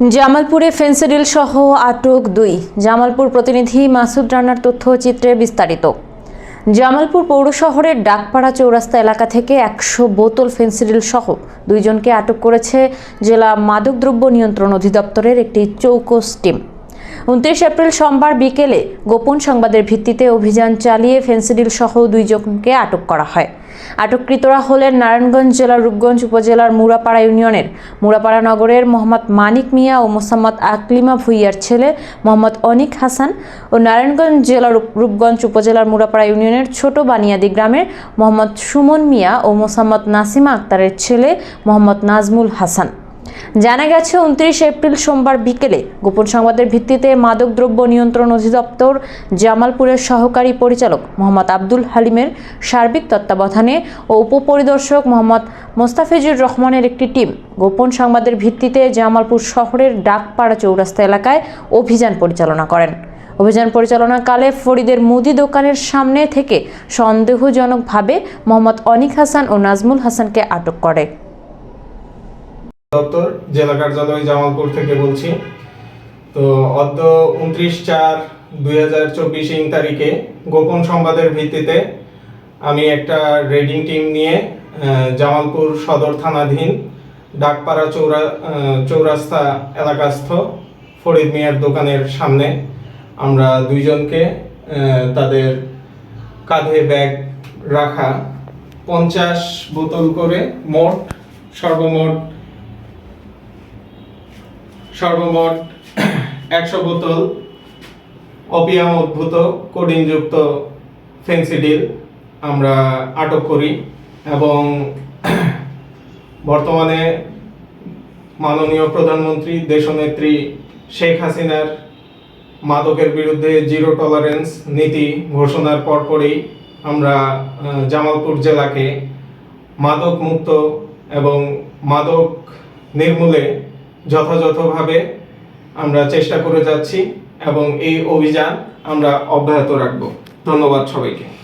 জামালপুরে ফেন্সিডিল সহ আটক দুই। জামালপুর প্রতিনিধি মাসুদ রানার তথ্যচিত্রে বিস্তারিত। জামালপুর পৌর শহরের ডাকপাড়া চৌরাস্তা এলাকা থেকে একশো বোতল ফেন্সিডিল সহ দুইজনকে আটক করেছে জেলা মাদকদ্রব্য নিয়ন্ত্রণ অধিদপ্তরের একটি চৌকস টিম। উনত্রিশ এপ্রিল সোমবার বিকেলে গোপন সংবাদের ভিত্তিতে অভিযান চালিয়ে ফেন্সিডিল সহ দুইজনকে আটক করা হয়। আটককৃতরা হলেন নারায়ণগঞ্জ জেলার রূপগঞ্জ উপজেলার মুরাপাড়া ইউনিয়নের। মুরাপাড়া নগরের মোহাম্মদ মানিক মিয়া ও মোসাম্মদ আকলিমা ভুইয়ার ছেলে মোহাম্মদ অনিক হাসান ও নারায়ণগঞ্জ জেলার রূপগঞ্জ উপজেলার মুরাপাড়া ইউনিয়নের ছোট বানিয়াদি গ্রামের মোহাম্মদ সুমন মিয়া ও মোসাম্মদ নাসিমা আক্তারের ছেলে মোহাম্মদ নাজমুল হাসান। জানা গেছে, উনত্রিশ এপ্রিল সোমবার বিকেলে গোপন সংবাদের ভিত্তিতে মাদকদ্রব্য নিয়ন্ত্রণ অধিদপ্তর জামালপুরের সহকারী পরিচালক মোহাম্মদ আব্দুল হালিমের সার্বিক তত্ত্বাবধানে ও উপপরিদর্শক মোহাম্মদ মোস্তাফিজুর রহমানের একটি টিম গোপন সংবাদের ভিত্তিতে জামালপুর শহরের ডাকপাড়া চৌরাস্তা এলাকায় অভিযান পরিচালনা করেন। অভিযান পরিচালনাকালে ফরিদের মুদি দোকানের সামনে থেকে সন্দেহজনকভাবে মোহাম্মদ অনিক হাসান ও নাজমুল হাসানকে আটক করে। দপ্তর, জেলা কার্যালয় জামালপুর থেকে বলছি। তো অদ্য উনত্রিশ চার দুই হাজার চব্বিশ ইং তারিখে গোপন সংবাদের ভিত্তিতে আমি একটা রেডিং টিম নিয়ে জামালপুর সদর থানাধীন ডাকপাড়া চৌরা চৌরাস্তা এলাকাস্থ ফরিদ মিয়ার দোকানের সামনে আমরা দুইজনকে তাদের কাঁধে ব্যাগ রাখা পঞ্চাশ বোতল করে মোট, সর্বমোট সর্বমোট একশো বোতল অপিয়াম উদ্ভূত কোডিনযুক্ত ফেন্সিডিল আমরা আটক করি এবং বর্তমানে মাননীয় প্রধানমন্ত্রী, দেশনেত্রী শেখ হাসিনার মাদকের বিরুদ্ধে জিরো টলারেন্স নীতি ঘোষণার পরপরই আমরা জামালপুর জেলাকে মাদক মুক্ত এবং মাদক নির্মূলে যথাযথভাবে আমরা চেষ্টা করে যাচ্ছি এবং এই অভিযান আমরা অব্যাহত রাখব। ধন্যবাদ সবাইকে।